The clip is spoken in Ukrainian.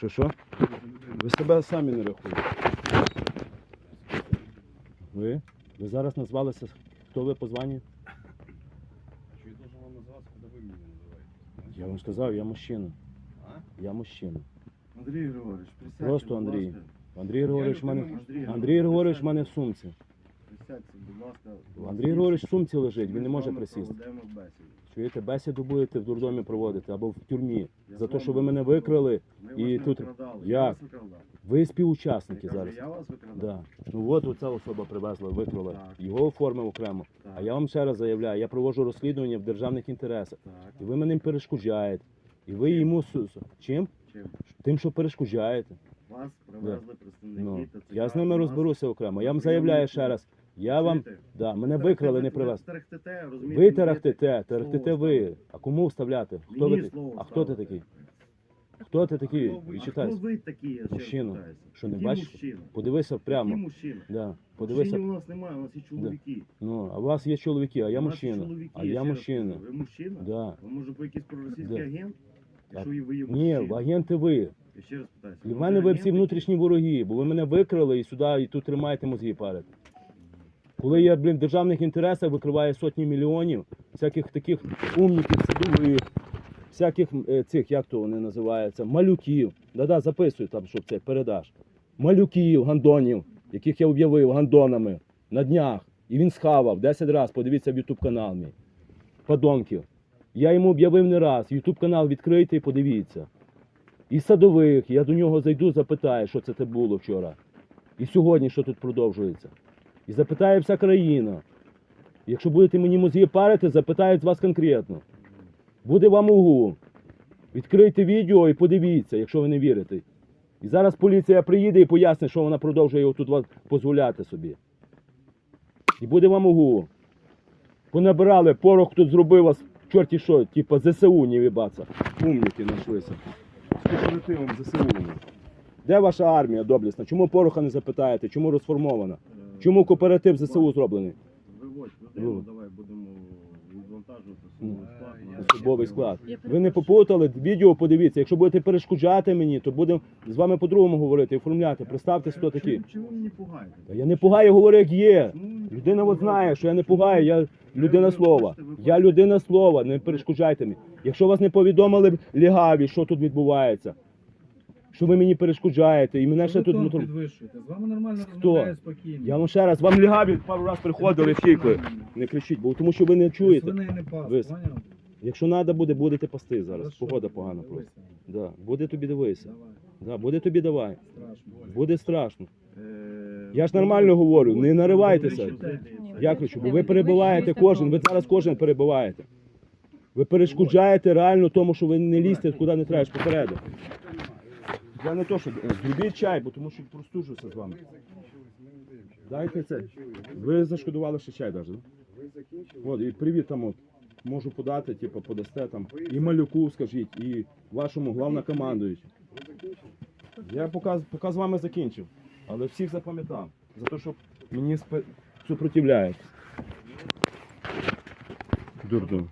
Що що? Ви себе самі не рахуєте. Ви? Ви зараз назвалися, хто ви по званню? Что я должен вам называться, когда вы меня называете? Я вам сказав, я мужчина. А? Я мужчина. Андрій Григорович, присядьте, Просто будь Андрій. ласка. Андрій Григорович в мене. Андрій Андрій Григорович в присядьте. мене в сумці. Присядьте, будь ласка. Андрій Григорович в сумці лежить, він не може присісти. проведемо бесіду. Чуєте, бесіду будете в дурдомі проводити або в тюрмі. Я За те, що ви мене буду викрали, Ми і вас тут- не викрадали. Я вас ви співучасники Я кажу, зараз. Я вас викрадав. Да. Ну от оця особа привезла, викрала. Так. Його оформив окремо. Так. А я вам ще раз заявляю, я проводжу розслідування в державних інтересах. Так. І ви мене перешкоджаєте. І ви йому су- су- чим? Чим? Тим, що перешкоджаєте. Вас привезли представники Ну, ТЦК. я з ними вас розберуся окремо. Я вам заявляю ще раз. Я вам Чуєте? да, мене викрали, не ви привезли. розумієте, Ви тарахтите, даєте слово ви. А кому вставляти? Хто ви Мені слово А хто ти ставити. такий? Хто ти такий? Хто ви- Відчитай. Хто ви такі, я ще раз Мужчина. питаюся? Що, не Який бачиш? мужчина? Подивися Який прямо. мужчина? Да. Подивися. Мужчини у нас немає, у нас є чоловіки. Ну, а у вас є чоловіки, а я У нас є мужчина. чоловіки, А я я ще раз мужчина. кажу. Ви мужчина? Да. Ви може по якийсь проросійський Да. агент? Так. Ви є Ні, мужчина? агенти ви. Я ще раз питаюся. В мене ви всі внутрішні вороги, бо ви мене викрали і сюди, і тут тримаєте мозги парити. Коли я, блін, в державних інтересах викриваю сотні мільйонів, всяких таких умників, садових, всяких е, цих, як то вони називаються, малюків. Да-да, записуй там, щоб це передаш. Малюків, гандонів, яких я об'явив гандонами на днях. І він схавав 10 разів, подивіться в Ютуб канал мій. Подонків. Я йому об'явив не раз. Ютуб канал відкрийте і подивіться. І садових, я до нього зайду, запитаю, що це було вчора. І сьогодні, що тут продовжується. І запитає вся країна. Якщо будете мені мозги парити, запитають вас конкретно. Буде вам угу. Відкрийте відео і подивіться, якщо ви не вірите. І зараз поліція приїде і пояснить, що вона продовжує тут дозволяти собі. І буде вам угу. Понабирали, порох тут зробив вас, чорті що, типа ЗСУ не вибаться. Умніки знайшлися. З кооперативом ЗСУ. Де ваша армія доблесна? Чому пороха не запитаєте? Чому розформована? Е, Чому кооператив ЗСУ зроблений? Виводь Ну. давай будемо відвантажувати Ну. особовий склад. Е, склад. Ви не попутали, відео подивіться. Якщо будете перешкоджати мені, то будемо з вами по-другому говорити, оформляти. Представтесь, хто такий. Чому- Чому ви мені пугаєте? Та я не пугаю, говорю, як є. Людина от знає, що я не пугаю, я людина слова. Я людина слова, не перешкоджайте мені. Якщо вас не повідомили лігаві, що тут відбувається, що ви мені перешкоджаєте, і мене ще тут. мотор- підвищуєте. З вами нормально Хто? спокійно. Я вам ще раз, вам лігаві пару раз приходили, втікли. Не кричіть, бо тому що ви не чуєте. Свиней не пас, Ви- поняв? Якщо треба буде, будете пасти зараз. Хорошо, Погода погана дивися. просто. Да. Буде тобі дивися. Давай, Да. Буде тобі давай. страшно. Буде страшно. Е, Я ж нормально говорю, не наривайтеся. Я кричу, бо ви перебиваєте кожен, ви зараз кожен перебиваєте. Ви перешкоджаєте реально тому, що ви не лізьте куди не треба, ж попереду. Я не то, що е, зробіть чай, бо тому що простужуся з вами. Дайте це. Ви зашкодували ще чай навіть. От, і привіт там от. Можу подати, типу, подасте там. І малюку скажіть, і вашому головнокомандуючому. Я показ, показ з вами закінчив, але всіх запам'ятав за те, що мені спе... супротивляють. Дурдом.